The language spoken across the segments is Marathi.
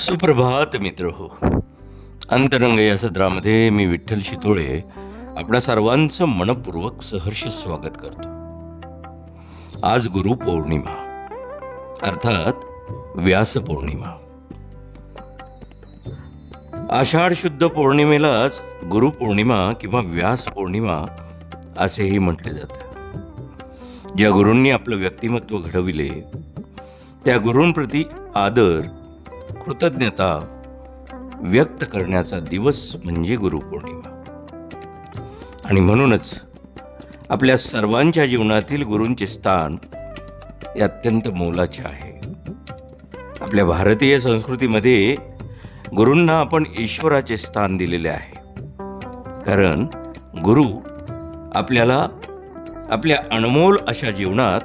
सुप्रभात मित्र हो अंतरंग या सदरामध्ये मी विठ्ठल शितोळे आपल्या सर्वांचं मनपूर्वक सहर्ष स्वागत करतो. आज गुरु पौर्णिमा अर्थात व्यास पौर्णिमा. आषाढ शुद्ध पौर्णिमेलाच गुरु पौर्णिमा किंवा व्यास पौर्णिमा असेही म्हटले जाते. ज्या गुरूंनी आपलं व्यक्तिमत्व घडविले त्या गुरूंप्रती आदर कृतज्ञता व्यक्त करण्याचा दिवस म्हणजे गुरुपौर्णिमा. आणि म्हणूनच आपल्या सर्वांच्या जीवनातील गुरूंचे स्थान हे अत्यंत मोलाचे आहे. आपल्या भारतीय संस्कृतीमध्ये गुरूंना आपण ईश्वराचे स्थान दिलेले आहे. कारण गुरु आपल्याला आपल्या अनमोल अशा जीवनात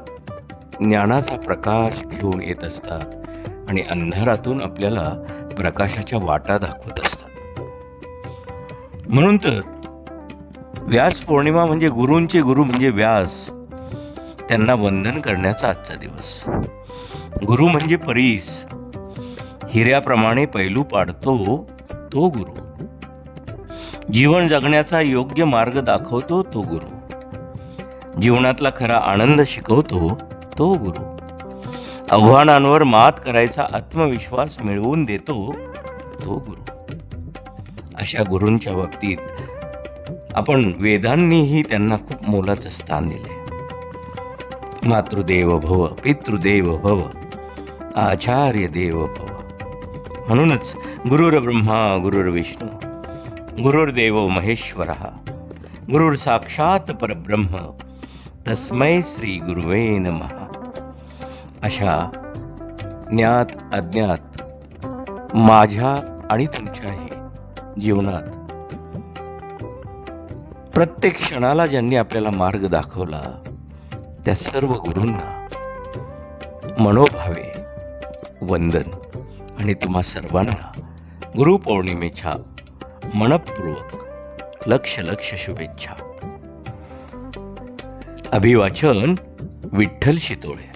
ज्ञानाचा प्रकाश घेऊन येत असतात. आणि अंधारातून आपल्याला प्रकाशाच्या वाटा दाखवत असतात. म्हणून तर व्यास पौर्णिमा म्हणजे गुरूंचे गुरु म्हणजे व्यास. त्यांना वंदन करण्याचा आजचा दिवस. गुरु म्हणजे परीस. हिऱ्याप्रमाणे पैलू पाडतो तो गुरु. जीवन जगण्याचा योग्य मार्ग दाखवतो तो गुरु. जीवनातला खरा आनंद शिकवतो तो गुरु. आव्हानांवर मात करायचा आत्मविश्वास मिळवून देतो तो गुरु. अशा गुरूंच्या बाबतीत आपण वेदांनीही त्यांना खूप मोलाचं स्थान दिले मातृदेव भव पितृदेव भव आचार्य देव भव. म्हणूनच गुरुर ब्रह्मा गुरुर विष्णू गुरुर्देव महेश्वर गुरुर साक्षात परब्रह्म तस्मै श्री गुरुवे नमः. अशा ज्ञात अज्ञात माझ्या आणि तुमच्याही जीवनात. प्रत्येक क्षणाला ज्यांनी आपल्याला मार्ग दाखवला त्या सर्व गुरूंना मनोभावे वंदन. आणि तुम्हा सर्वांना गुरुपौर्णिमेच्या मनपूर्वक लक्ष लक्ष शुभेच्छा. अभिवाचन विठ्ठल शितोळे.